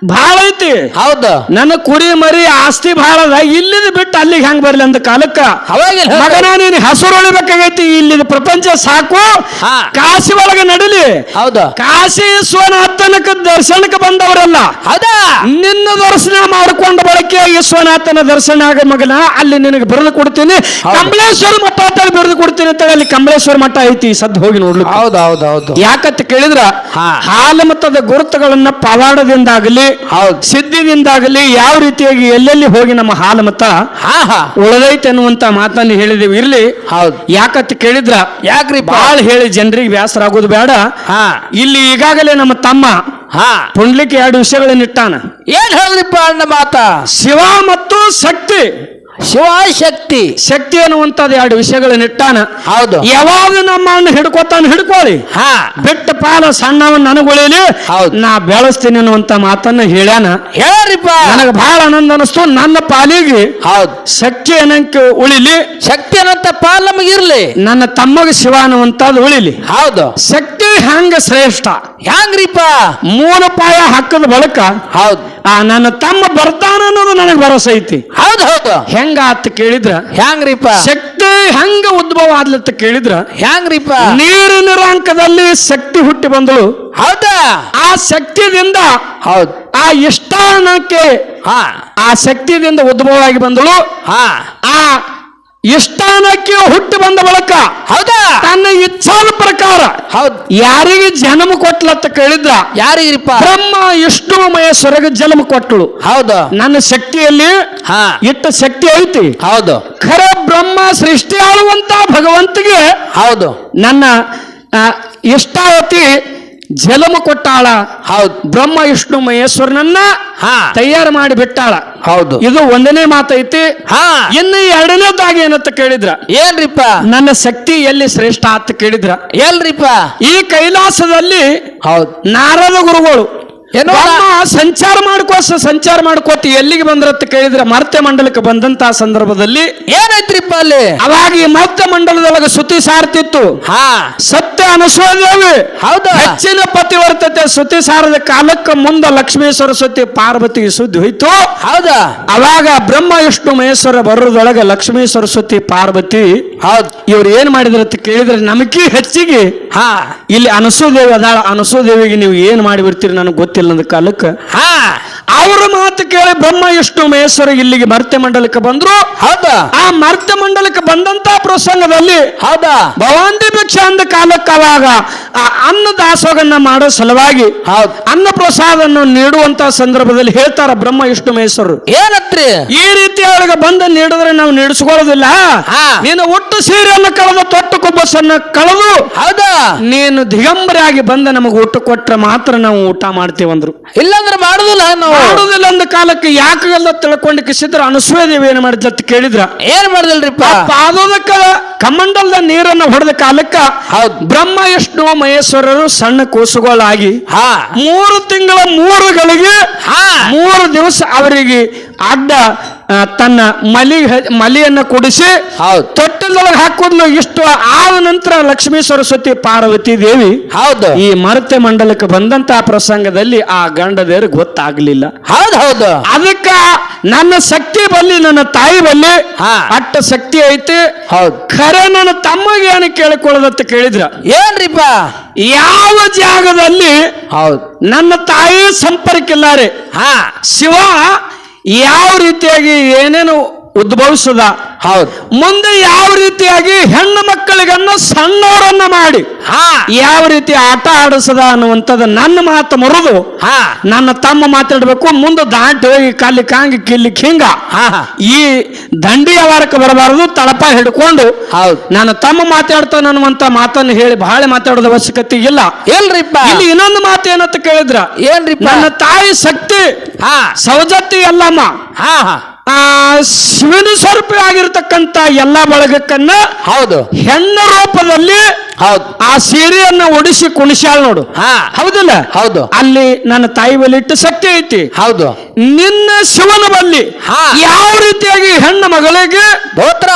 ಭಾಳ ಐತಿ. ಹೌದು. ನನ್ನ ಕುರಿ ಮರಿ ಆಸ್ತಿ ಬಹಳ ಅದ. ಇಲ್ಲಿದ ಬಿಟ್ಟು ಅಲ್ಲಿಗೆ ಹೆಂಗ್ ಬರ್ಲಿ ಅಂತ ಕಾಲಕ್ಕ? ಮಗನ ನೀನು ಹಸುರು ಉಳಿಬೇಕಾಗೈತಿ. ಇಲ್ಲಿದ ಪ್ರಪಂಚ ಸಾಕು. ಕಾಶಿ ಒಳಗೆ ನಡಲಿ. ಹೌದು. ಕಾಶಿ ವಿಶ್ವನಾಥನಕ ದರ್ಶನಕ್ಕೆ ಬಂದವರಲ್ಲ. ಹೌದಾ? ನಿನ್ನ ದರ್ಶನ ಮಾಡ್ಕೊಂಡ ಬಳಕೆ ವಿಶ್ವನಾಥನ ದರ್ಶನ ಆಗ ಮಗನ ಅಲ್ಲಿ ನಿನಗೆ ಬರೆದು ಕೊಡ್ತೀನಿ. ಕಮಲೇಶ್ವರ ಮಠ ಅಂತ ಬರೆದು ಕೊಡ್ತೀನಿ ಅಂತ ಅಲ್ಲಿ ಕಮಲೇಶ್ವರ ಮಠ ಐತಿ. ಸದ್ ಹೋಗಿ ನೋಡ್ಲಿ ಹೌದು ಹೌದು ಹೌದು. ಯಾಕಂತ ಕೇಳಿದ್ರ. ಹಾಲು ಮತ್ತದ ಗುರುತುಗಳನ್ನ ಪವಾಡದಿಂದಾಗಲಿ ಹೌದು. ಸಿದ್ಧಿದಿಂದಾಗಲಿ ಯಾವ ರೀತಿಯಾಗಿ ಎಲ್ಲೆಲ್ಲಿ ಹೋಗಿ ನಮ್ಮ ಹಾಲು ಮತ ಹಾ ಹಾ. ಉಳದೈತೆ ಅನ್ನುವಂತ ಮಾತನ್ನ ಹೇಳಿದೀವಿ ಇರ್ಲಿ. ಹೌದು. ಯಾಕತ್ ಕೇಳಿದ್ರ? ಯಾಕ್ರಿ ಬಾಳ್ ಹೇಳಿ ಜನರಿಗೆ ವ್ಯಾಸರಾಗೋದು ಆಗೋದು ಬೇಡ. ಹಾ. ಇಲ್ಲಿ ಈಗಾಗಲೇ ನಮ್ಮ ತಮ್ಮ ಹಾ. ಪುಂಡ್ಲಿಕ್ಕೆ ಎರಡು ವಿಷಯಗಳನ್ನ ಇಟ್ಟಾನ ಏನ್ ಹೇಳಿದ್ರಿಪ್ಪ ಅಣ್ಣ ಮಾತ? ಶಿವ ಮತ್ತು ಶಕ್ತಿ. ಶಿವ ಶಕ್ತಿ ಶಕ್ತಿ ಅನ್ನುವಂಥದ್ದು ಎರಡು ವಿಷಯಗಳನ್ನ ಇಟ್ಟಾನ. ಹೌದು. ಯಾವಾಗ ನಮ್ಮ ಅಣ್ಣ ಹಿಡ್ಕೊತಾನ ಹಿಡ್ಕೊಳ್ಳಿ. ಹಾ. ಬಿಟ್ಟ ಪಾಲ ಸಣ್ಣವನ್ನ ನನಗೊಳಿಲಿ ಹೌದು. ನಾ ಬೆಳೆಸ್ತೀನಿ ಅನ್ನುವಂತ ಮಾತನ್ನ ಹೇಳ್ಯಾನ. ಹೇಳ್ರಿಪ್ಪ. ನನಗೆ ಬಹಳ ಆನಂದ ಅನಿಸ್ತು. ನನ್ನ ಪಾಲಿಗೆ ಹೌದು. ಶಕ್ತಿ ಅನ್ನಕ್ಕೆ ಉಳಿಲಿ. ಶಕ್ತಿ ಅನ್ನಂತ ಪಾಲ್ ನಮಗಿರ್ಲಿ. ನನ್ನ ತಮ್ಮಗ ಶಿವ ಅನ್ನುವಂಥದ್ದು ಉಳಿಲಿ. ಹೌದು. ಶಕ್ತಿ ಹೆಂಗ ಶ್ರೇಷ್ಠ. ಹ್ಯಾಂಗ್ರಿಪ ಮೂಲ ಪಾಯ ಹಾಕದ ಬಳಕ ಹೌದು. ಆ ನನ್ನ ತಮ್ಮ ಬರ್ತಾನ ಅನ್ನೋದು ನನಗೆ ಭರವಸೆ ಐತಿ. ಹೌದು ಹೌದು. ಹೆಂಗ ಆತ ಕೇಳಿದ್ರ? ಹ್ಯಾಂಗ್ರಿಪ ಶಕ್ತಿ ಹೆಂಗ ಉದ್ಭವ ಆದ್ಲತ್ತ ಕೇಳಿದ್ರ? ಹ್ಯಾಂಗ್ರಿಪ ನೀರಿನ ರಂಕದಲ್ಲಿ ಶಕ್ತಿ ಹುಟ್ಟಿ ಬಂದಳು. ಹೌದಾ? ಆ ಶಕ್ತಿದಿಂದ ಹೌದು. ಆ ಇಷ್ಟಾನಕ್ಕೆ ಹಾ. ಆ ಶಕ್ತಿಯಿಂದ ಉದ್ಭವ ಆಗಿ ಬಂದಳು. ಹಾ. ಆ ಇಷ್ಟಾನಕ್ಕೆ ಹುಟ್ಟಿ ಬಂದ ಬಳಕ? ಹೌದಾ? ತನ್ನ ಇಚ್ಛಾದ ಪ್ರಕಾರ. ಹೌದು. ಯಾರಿಗೆ ಜನ್ಮ ಕೊಟ್ಲತ್ತ ಕೇಳಿದ್ರ? ಯಾರಿಗಿರಿಪ್ಪ? ಬ್ರಹ್ಮ ಇಷ್ಟು ಮಹೇಶ್ವರಗೆ ಜನ್ಮ ಕೊಟ್ಟಳು. ಹೌದು. ನನ್ನ ಶಕ್ತಿಯಲ್ಲಿ ಹಾ. ಇಟ್ಟ ಶಕ್ತಿ ಐತಿ. ಹೌದು. ಖರ ಬ್ರಹ್ಮ ಸೃಷ್ಟಿ ಆಳುವಂತ ಭಗವಂತಿಗೆ ಹೌದು. ನನ್ನ ಇಷ್ಟಾವತಿ ಜಲಮ ಕೊಟ್ಟಾಳ. ಹೌದು. ಬ್ರಹ್ಮ ವಿಷ್ಣು ಮಹೇಶ್ವರನನ್ನ ಹಾ. ತಯಾರು ಮಾಡಿ ಬಿಟ್ಟಾಳ. ಹೌದು. ಇದು ಒಂದನೇ ಮಾತೈತಿ. ಹಾ. ಇನ್ನು ಎರಡನೇದಾಗಿ ಏನಂತ ಕೇಳಿದ್ರ? ಏನ್ರಿಪ್ಪ? ನನ್ನ ಶಕ್ತಿ ಎಲ್ಲಿ ಶ್ರೇಷ್ಠ ಅಂತ ಕೇಳಿದ್ರ. ಎಲ್ರಿಪ್ಪ ಈ ಕೈಲಾಸದಲ್ಲಿ ಹೌದು. ನಾರದ ಗುರುಗಳು. ಏನೋ ಸಂಚಾರ ಮಾಡ್ಕೋಸ ಸಂಚಾರ ಮಾಡ್ಕೋತ ಎಲ್ಲಿಗೆ ಬಂದ್ರತ್ತ ಕೇಳಿದ್ರೆ ಮರ್ತ್ಯ ಮಂಡಲಕ್ಕೆ ಬಂದಂತ ಸಂದರ್ಭದಲ್ಲಿ ಏನೈತ್ರಿಪ್ಪ ಅಲ್ಲಿ? ಅವಾಗ ಈ ಮರ್ತ್ಯ ಮಂಡಲದೊಳಗೆ ಸುತಿ ಸಾರ್ತಿತ್ತು. ಹಾ. ಸತ್ಯ ಅನಸೋದೇವಿ ಹೌದಾ? ಹೆಚ್ಚಿನ ಪತಿವರ್ತತೆ ಸುತಿ ಸಾರದ ಕಾಲಕ್ಕೆ ಮುಂದ ಲಕ್ಷ್ಮೀ ಸರಸ್ವತಿ ಪಾರ್ವತಿ ಸುದ್ದಿ ಹೋಯ್ತು. ಹೌದಾ? ಅವಾಗ ಬ್ರಹ್ಮ ವಿಷ್ಣು ಮಹೇಶ್ವರ ಬರೋದೊಳಗೆ ಲಕ್ಷ್ಮೀ ಸರಸ್ವತಿ ಪಾರ್ವತಿ ಹೌದ್. ಇವ್ರು ಏನ್ ಮಾಡಿದ್ರ ಕೇಳಿದ್ರೆ ನಮಕಿ ಹೆಚ್ಚಿಗೆ ಹಾ. ಇಲ್ಲಿ ಅನಸೋದೇವಿ ಅದಾಳ. ಅನಸೋದೇವಿಗೆ ನೀವು ಏನ್ ಮಾಡಿಬಿಡ್ತೀರಿ ನನಗೆ ಗೊತ್ತಿಲ್ಲ. ಅಂದ ಕಾಲಕ್ಕೆ ಹಾ. ಅವರ ಮಾತು ಕೇಳಿ ಬ್ರಹ್ಮ ವಿಷ್ಣು ಮಹೇಶ್ವರ ಇಲ್ಲಿಗೆ ಮರ್ತ್ಯ ಮಂಡಲಕ್ಕೆ ಬಂದ್ರು. ಹೌದಾ? ಆ ಮರ್ತ್ಯ ಮಂಡಲಕ್ಕೆ ಬಂದಂತ ಪ್ರಸಂಗದಲ್ಲಿ ಹೌದಾ? ಭವಾಂತಿ ಭಿಕ್ಷೆ ಅಂದ ಕಾಲಕ್ಕೆ ಅವಾಗ ಆ ಅನ್ನ ದಾಸೋಗನ್ನ ಮಾಡೋ ಸಲುವಾಗಿ ಹೌದ್. ಅನ್ನ ಪ್ರಸಾದ ನೀಡುವಂತ ಸಂದರ್ಭದಲ್ಲಿ ಹೇಳ್ತಾರ ಬ್ರಹ್ಮ ವಿಷ್ಣು ಮೇಸರು. ಏನತ್ರಿ? ಈ ರೀತಿ ಅವ್ರಿಗೆ ಬಂದ ನೀಡಿದ್ರೆ ನಾವು ನೀಡಿಸ್ಕೊಳ್ಳೋದಿಲ್ಲ. ನೀನು ಒಟ್ಟು ಸೀರೆಯನ್ನು ಕಳೆದು ತೊಟ್ಟು ಕುಬ್ಬಸನ್ನ ಕಳೆದು ಹೌದಾ? ನೀನು ದಿಗಂಬರಾಗಿ ಬಂದ ನಮಗೆ ಊಟ ಕೊಟ್ರೆ ಮಾತ್ರ ನಾವು ಊಟ ಮಾಡ್ತೀವಂದ್ರು. ಇಲ್ಲಾಂದ್ರೆ ಮಾಡುದಿಲ್ಲ ನಾವು. ಮಾಡುದಿಲ್ಲ ಅಂದ ಕಾಲಕ್ಕೆ ಯಾಕೆಲ್ಲ ತಿಳ್ಕೊಂಡು ಕಿಸಿದ್ರ ಅನಸೂಯ ದೇವಿ ಏನು ಮಾಡಿದ್ಲ ಅಂತ ಕೇಳಿದ್ರ? ಏನ್ ಮಾಡದಲ್ರಿಪ್ಪ? ಪಾದೋದಕ್ಕ ಕಮಂಡಲದ ನೀರನ್ನ ಹೊಡೆದ ಕಾಲಕ್ಕ ಹೌದ್. ಬ್ರಹ್ಮ ವಿಷ್ಣು ಮಹೇಶ್ವರರು ಸಣ್ಣ ಕೂಸುಗಳಾಗಿ ಹಾ. ಮೂರು ತಿಂಗಳ ಮೂರುಗಳಿಗೆ ಹಾ. ಮೂರು ದಿವಸ ಅವರಿಗೆ ಅಡ್ಡ ತನ್ನ ಮಲಿ ಮಲಿಯನ್ನ ಕುಡಿಸಿ ಹೌದು. ತೊಟ್ಟಲೊಳಗೆ ಹಾಕೋದ್ಲು ಇಷ್ಟು ಆದ ನಂತರ ಲಕ್ಷ್ಮೀ ಸರಸ್ವತಿ ಪಾರ್ವತಿ ದೇವಿ ಹೌದು. ಈ ಮರತೆ ಮಂಡಲಕ್ಕೆ ಬಂದಂತ ಪ್ರಸಂಗದಲ್ಲಿ ಆ ಗಂಡದೇರು ಗೊತ್ತಾಗ್ಲಿಲ್ಲ. ಹೌದು ಹೌದು. ಅದಕ್ಕ ನನ್ನ ಶಕ್ತಿ ಬಲ್ಲಿ ನನ್ನ ತಾಯಿ ಬಲ್ಲಿ. ಅಟ್ಟ ಶಕ್ತಿ ಐತಿ. ಹೌದು. ಖರೆ ನನ್ನ ತಮ್ಮಗೆ ಏನು ಕೇಳಿಕೊಳ್ಳೋದತ್ತ ಕೇಳಿದ್ರ? ಏನ್ರಿಪ್ಪ? ಯಾವ ಜಾಗದಲ್ಲಿ ಹೌದು. ನನ್ನ ತಾಯಿ ಸಂಪರ್ಕ ಇಲ್ಲಾರೆ ಹಾ. ಶಿವ ಯಾವ ರೀತಿಯಾಗಿ ಏನೇನು ಉದ್ಭವಿಸದ. ಹೌದು. ಮುಂದೆ ಯಾವ ರೀತಿಯಾಗಿ ಹೆಣ್ಣು ಮಕ್ಕಳಿಗನ್ನ ಸಣ್ಣವರನ್ನ ಮಾಡಿ ಹಾ. ಯಾವ ರೀತಿ ಆಟ ಆಡಿಸದ ಅನ್ನುವಂಥದ್ದು ನನ್ನ ಮಾತು ಮುರಿದು. ಹಾ. ನನ್ನ ತಮ್ಮ ಮಾತಾಡಬೇಕು ಮುಂದೆ ದಾಟಿ ಹೋಗಿ ಕಾಲಿ ಕಾಂಗಿ ಕಿಲ್ಲಿ ಹಿಂಗ ಹಾ. ಈ ದಂಡಿ ಅವರಕ್ಕೆ ಬರಬಾರದು ತಳಪ ಹಿಡ್ಕೊಂಡು. ಹೌದು. ನನ್ನ ತಮ್ಮ ಮಾತಾಡ್ತಾನ ಅನ್ನುವಂತ ಮಾತನ್ನು ಹೇಳಿ ಬಹಳ ಮಾತಾಡೋದ ಅವಶ್ಯಕತೆ ಇಲ್ಲ. ಏನ್ರಿಪ್ಪ? ಇಲ್ಲಿ ಇನ್ನೊಂದು ಮಾತು ಏನಂತ ಕೇಳಿದ್ರ? ಏನ್ರಿಪ್ಪ? ನನ್ನ ತಾಯಿ ಶಕ್ತಿ ಹಾ. ಸವಜತ್ತಿ ಅಲ್ಲಮ್ಮ. ಹಾ ಹಾ. ಆ ಶಿವನ ಸ್ವರೂಪ ಆಗಿರತಕ್ಕಂತ ಎಲ್ಲಾ ಬಳಗಕ್ಕನ್ನ ಹೌದು. ಹೆಣ್ಣ ರೂಪದಲ್ಲಿ ಹೌದ್. ಆ ಸೀರೆಯನ್ನ ಒಡಿಸಿ ಕುಣಿಸ್ಯಾಳ ನೋಡು. ಹಾ. ಹೌದಿಲ್ಲ? ಹೌದು. ಅಲ್ಲಿ ನನ್ನ ತಾಯಿ ಬಲಿ ಇಟ್ಟು ಶಕ್ತಿ ಐತಿ. ಹೌದು. ನಿನ್ನ ಶಿವನ ಬಲ್ಲಿ ಹಾ. ಯಾವ ರೀತಿಯಾಗಿ ಹೆಣ್ಣು ಮಗಳಿಗೆ ದೋತ್ರ.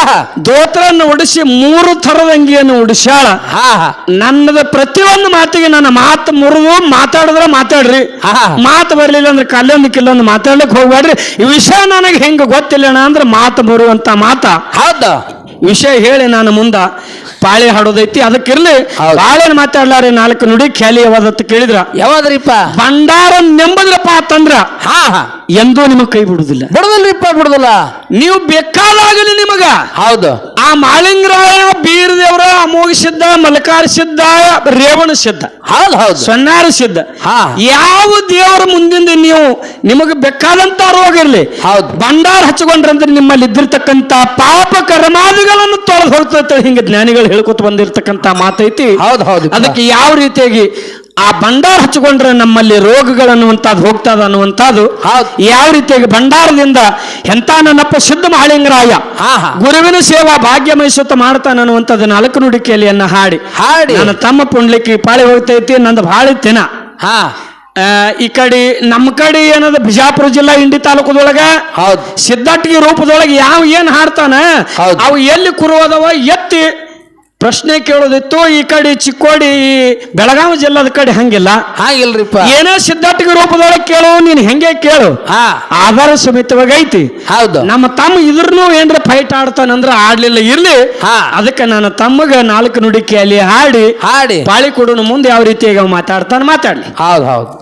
ದೋತ್ರವನ್ನು ಉಡಿಸಿ ಮೂರು ಥರದ ಅಂಗಿಯನ್ನು ಉಡಿಸ್ಯಾಳ. ಹಾ ಹಾ. ನನ್ನದ ಪ್ರತಿಯೊಂದು ಮಾತಿಗೆ ನನ್ನ ಮಾತು ಮುರಿದು ಮಾತಾಡಿದ್ರೆ ಮಾತಾಡ್ರಿ. ಹಾ. ಮಾತು ಬರಲಿಲ್ಲ ಅಂದ್ರೆ ಕಲ್ಲೊಂದು ಕಿಲ್ಲೊಂದು ಮಾತಾಡ್ಲಿಕ್ಕೆ ಹೋಗ್ಬೇಡ್ರಿ ಈ ವಿಷಯ ನನಗೆ ಹೆಂಗ ಗೊತ್ತಿಲ್ಲ ಅಂದ್ರೆ ಮಾತು ಬರುವಂತ ಮಾತ. ಹೌದು. ವಿಷಯ ಹೇಳಿ ನಾನು ಮುಂದ ಪಾಳಿ ಹಾಡೋದೈತಿ. ಅದಕ್ಕಿರ್ಲಿ. ಬಾಳೆನ ಮಾತಾಡ್ಲಾರೆ ನಾಲ್ಕು ನುಡಿ ಖ್ಯಾಲಿ ಯಾವ್ದತ್ತ ಕೇಳಿದ್ರ? ಯಾವ್ದ್ರಿಪ್ಪ? ಭಂಡಾರ ನೆಂಬದ್ರಪ್ಪ ಅಂತಂದ್ರ ಹಾ ಹಾ. ಎಂದೂ ನಿಮಗೆ ಕೈ ಬಿಡುದಿಲ್ಲ ಬಿಡುದಿಲ್ರಿಪ್ಪ ಬಿಡುದಿಲ್ಲ ನೀವು ಬೇಕಾದಾಗಲಿ ನಿಮಗ. ಹೌದು. ಆ ಮಾಳಿಂಗರಾಯ ಬೀರದೇವರ ಅಮೋಘ ಸಿದ್ಧ ಮಲಕಾರ ಸಿದ್ಧ ರೇವಣ ಸಿದ್ಧ ಹೌದು ಹೌದು. ಸೊನ್ನಾರ ಸಿದ್ಧ ಹಾ. ಯಾವ ದೇವರ ಮುಂದಿಂದ ನೀವು ನಿಮಗೆ ಬೇಕಾದಂತ ರೋಗ ಇರಲಿ ಹೌದು. ಭಂಡಾರ ಹಚ್ಕೊಂಡ್ರಂದ್ರೆ ನಿಮ್ಮಲ್ಲಿ ಇದ್ದಿರ್ತಕ್ಕಂತ ಪಾಪ ಕರ್ಮಾದಿಗಳನ್ನು ತೊಳೆದು ಹೊರತ ಹಿಂಗೆ ಜ್ಞಾನಿಗಳು ಹೇಳ್ಕೊತ ಬಂದಿರತಕ್ಕಂತ ಮಾತೈತಿ. ಹೌದು ಹೌದು. ಅದಕ್ಕೆ ಯಾವ ರೀತಿಯಾಗಿ ಆ ಭಂಡಾರ ಹಚ್ಕೊಂಡ್ರೆ ನಮ್ಮಲ್ಲಿ ರೋಗಗಳು ಅನ್ನುವಂಥದ್ದು ಹೋಗ್ತದ ಅನ್ನುವಂಥದ್ದು. ಹೌದ್. ಯಾವ ರೀತಿಯಾಗಿ ಭಂಡಾರದಿಂದ ಎಂತ ನನ್ನಪ್ಪ ಸಿದ್ಧ ಮಹಾಳಿಂಗರಾಯ ಗುರುವಿನ ಸೇವಾ ಭಾಗ್ಯ ಮೈಸುತ್ತ ಮಾಡ್ತಾನೆ ಅನ್ನುವಂಥದ್ದು ನಾಲ್ಕು ನುಡಿಕೆಯಲ್ಲಿಯನ್ನ ಹಾಡಿ. ಹಾಡಿ. ನನ್ನ ತಮ್ಮ ಪುಂಡ್ಲಿಕ್ಕೆ ಪಾಳಿ ಹೋಗ್ತೈತಿ ನಂದು ಭಾಳ ತಿನ ಹಾ. ಈ ಕಡೆ ನಮ್ಮ ಕಡೆ ಏನದ ಬಿಜಾಪುರ ಜಿಲ್ಲಾ ಇಂಡಿ ತಾಲೂಕದೊಳಗ ಹೌದು. ಸಿದ್ಧಾಟಿಗೆ ರೂಪದೊಳಗೆ ಯಾವ ಏನ್ ಹಾಡ್ತಾನ. ಅವು ಎಲ್ಲಿ ಕುರುವದವ ಎತ್ತಿ ಪ್ರಶ್ನೆ ಕೇಳೋದಿತ್ತು ಈ ಕಡೆ ಚಿಕ್ಕೋಡಿ ಬೆಳಗಾವಿ ಜಿಲ್ಲಾದ ಕಡೆ ಹಂಗಿಲ್ಲ. ಹಾಗಿಲ್ರಿಪ್ಪ. ಏನೋ ಸಿದ್ಧಾರ್ಥಿಗೆ ರೂಪದೊಳಗೆ ಕೇಳು ನೀನ್ ಹೆಂಗೆ ಕೇಳು. ಹಾ. ಆಧಾರ ಸಮೇತವಾಗಿ ಐತಿ. ಹೌದು. ನಮ್ಮ ತಮ್ಮ ಇದ್ರನು ಏನ್ರ ಫೈಟ್ ಆಡ್ತಾನಂದ್ರ ಆಡ್ಲಿಲ್ಲ ಇರ್ಲಿ. ಹಾ. ಅದಕ್ಕೆ ನನ್ನ ತಮ್ಮಗ ನಾಲ್ಕು ನುಡಿಕೆ ಅಲ್ಲಿ ಹಾಡಿ ಹಾಡಿ. ಬಾಳಿ ಕೊಡೋನು ಮುಂದೆ ಯಾವ ರೀತಿಯಾಗಿ ಮಾತಾಡ್ತಾನ ಮಾತಾಡ್ಲಿ. ಹೌದ್ ಹೌದು.